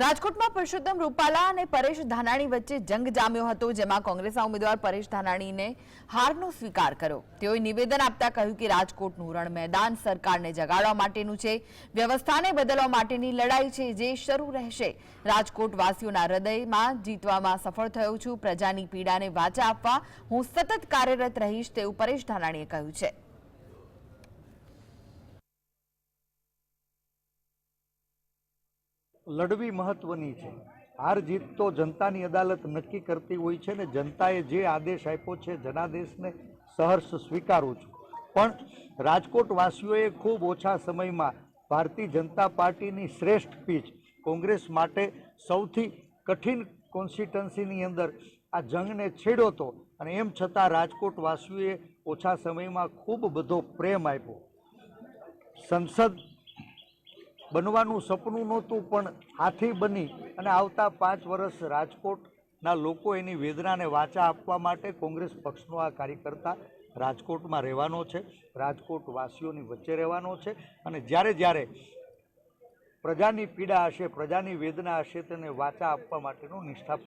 રાજકોટમાં પરસોત્તમ રૂપાલા અને પરેશ ધાનાણી વચ્ચે જંગ જામ્યો હતો, જેમાં કોંગ્રેસના ઉમેદવાર પરેશ ધાનાણીને હારનો સ્વીકાર કર્યો. તેઓએ નિવેદન આપતા કહ્યું કે રાજકોટનું રણ મેદાન સરકારને જગાડવા માટેનું છે, વ્યવસ્થાને બદલવા માટેની લડાઈ છે, જે શરૂ રહેશે. રાજકોટ વાસીઓના હૃદયમાં જીતવામાં સફળ થયો છું, પ્રજાની પીડાને વાચા આપવા હું સતત કાર્યરત રહીશ, તેવું પરેશ ધાનાણીએ કહ્યું છે. લડવી મહત્વની છે. હાર જીત તો જનતાની અદાલત નક્કી કરતી હોય છે ને જનતાએ જે આદેશ આપ્યો છે જનાદેશને સહર્ષ સ્વીકારું છું. પણ રાજકોટ વાસીઓએ ખૂબ ઓછા સમયમાં ભારતીય જનતા પાર્ટીની શ્રેષ્ઠ પીચ કોંગ્રેસ માટે સૌથી કઠિન કોન્સ્ટિટન્સીની અંદર આ જંગને છેડ્યો હતો અને એમ છતાં રાજકોટવાસીઓએ ઓછા સમયમાં ખૂબ બધો પ્રેમ આપ્યો. સંસદ બનવાનું સપનું નહોતું, પણ હાથી બની અને આવતા પાંચ વર્ષ રાજકોટના લોકો એની વેદનાને વાચા આપવા માટે કોંગ્રેસ પક્ષનો આ કાર્યકર્તા રાજકોટમાં રહેવાનો છે. રાજકોટ વાસીઓની વચ્ચે રહેવાનો છે અને જ્યારે જ્યારે પ્રજાની પીડા હશે, પ્રજાની વેદના હશે, તેને વાચા આપવા માટેનો નિષ્ઠા